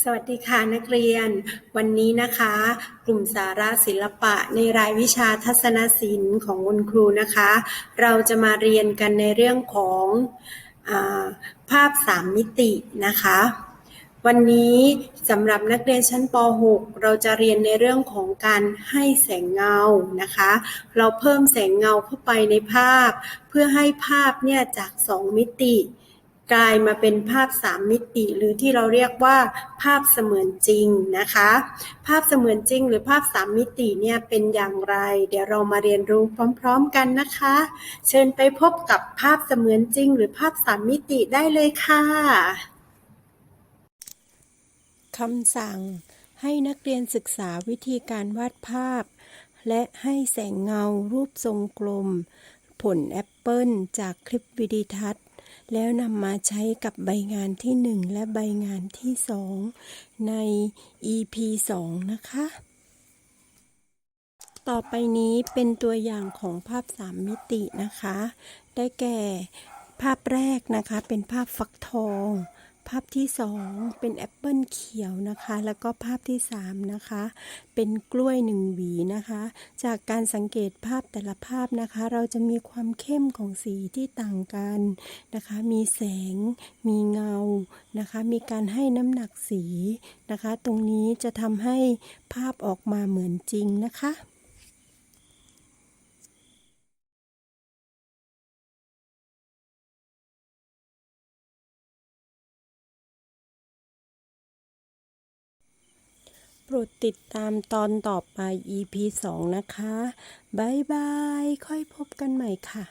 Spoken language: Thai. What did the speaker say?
สวัสดีค่ะนักเรียน วันนี้นะคะ กลุ่มสาระศิลปะในรายวิชาทัศนศิลป์ของคุณครูนะคะ เราจะมาเรียนกันในเรื่องของอาภาพสามมิตินะคะ วันนี้สำหรับนักเรียนชั้นป .6 เราจะเรียนในเรื่องของการให้แสงเงานะคะ เราเพิ่มแสงเงาเข้าไปในภาพ เพื่อให้ภาพเนี่ยจาก2มิติ กลายมาเป็นภาพ 3 มิติ หรือที่เราเรียกว่า ภาพเสมือนจริงนะคะ ภาพเสมือนจริง หรือภาพ 3 มิติเนี่ยเป็นอย่างไร เดี๋ยวเรามาเรียนรู้พร้อม ๆ กันนะคะ เชิญไปพบกับภาพเสมือนจริง หรือภาพ 3 มิติได้เลยค่ะคำสั่งให้นักเรียนศึกษาวิธีการวาดภาพ และให้แสงเงารูปทรงกลม ผลแอปเปิลจากคลิปวิดีทัศน์ แล้วนำมาใช้กับใบงานที่ 1 และใบงานที่ 2 ใน EP 2 นะคะ ต่อไปนี้เป็นตัวอย่างของภาพ 3 มิตินะคะ ได้แก่ภาพแรกนะคะเป็นภาพฟักทอง ภาพที่ 2 เป็นแอปเปิลเขียวนะคะ แล้วก็ภาพที่ 3 นะคะ เป็นกล้วยหนึ่งหวีนะคะ จากการสังเกตภาพแต่ละภาพนะคะ เราจะมีความเข้มของสีที่ต่างกันนะคะ มีแสง มีเงานะคะ มีการให้น้ำหนักสีนะคะ ตรงนี้จะทำให้ภาพออกมาเหมือนจริงนะคะ รดติดตามตอนต่อไป EP 2 นะคะ บ๊ายบาย ค่อยพบกันใหม่ค่ะ